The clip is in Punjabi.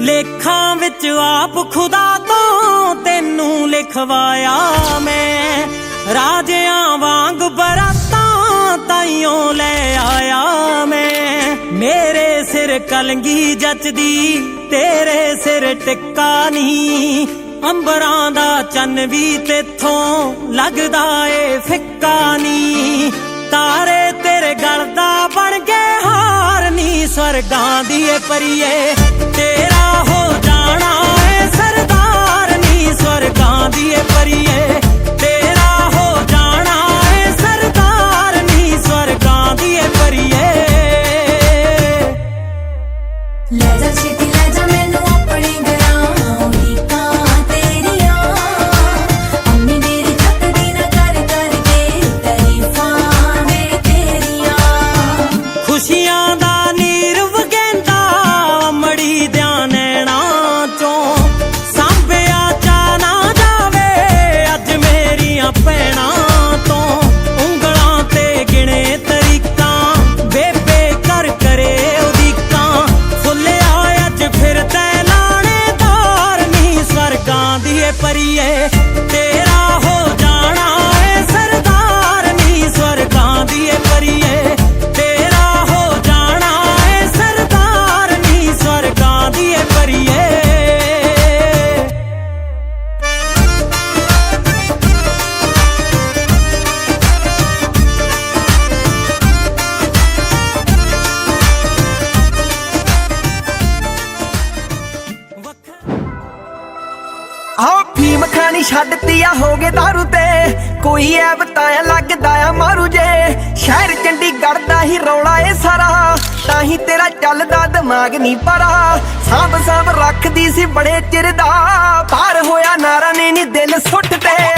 ਲੇਖਾਂ ਵਿੱਚ ਆਪ ਖੁਦਾ ਤੋਂ ਤੈਨੂੰ ਲਿਖਵਾਇਆ ਮੈਂ। ਰਾਜਿਆਂ ਵਾਂਗ ਬਰਾਤਾਂ ਤਾਈਓ ਲੈ ਆਇਆ ਮੈਂ। ਮੇਰੇ ਸਿਰ ਕਲੰਗੀ ਜੱਚਦੀ, ਤੇਰੇ ਸਿਰ ਟਿੱਕਾ ਨਹੀਂ। ਅੰਬਰਾਂ ਦਾ ਚੰਨ ਵੀ ਤੇਥੋਂ ਲੱਗਦਾ ਏ ਫਿੱਕਾ ਨਹੀਂ। ਨੀ ਦੀ ਏ ਪਰੀਏ ਤੇਰਾ ਹੋ ਜਾਣਾ ਪਰੀਏ ਪਾਣੀ ਛੱਡਤੀ ਆ ਹੋਗੇ दारू ਤੇ। ਕੋਈ ਐ ਬਤਾਇਆ ਲੱਗਦਾ ਆ ਮਾਰੂ ਜੇ। ਸ਼ਹਿਰ ਚੰਡੀਗੜ੍ਹ ਦਾ ਹੀ ਰੌਲਾ ਏ ਸਾਰਾ। ਤਾਂ ਹੀ ਤੇਰਾ ਚੱਲਦਾ ਦਿਮਾਗ ਨਹੀਂ ਪਰਾ। ਸਾਂਭ ਸਾਂਭ ਰੱਖਦੀ ਸੀ ਬੜੇ ਚਿਰ ਦਾ। ਪਾਰ ਹੋਇਆ ਨਾਰਾ ਨੇ ਨਹੀਂ ਦਿਲ ਸੁੱਟ ਤੇ।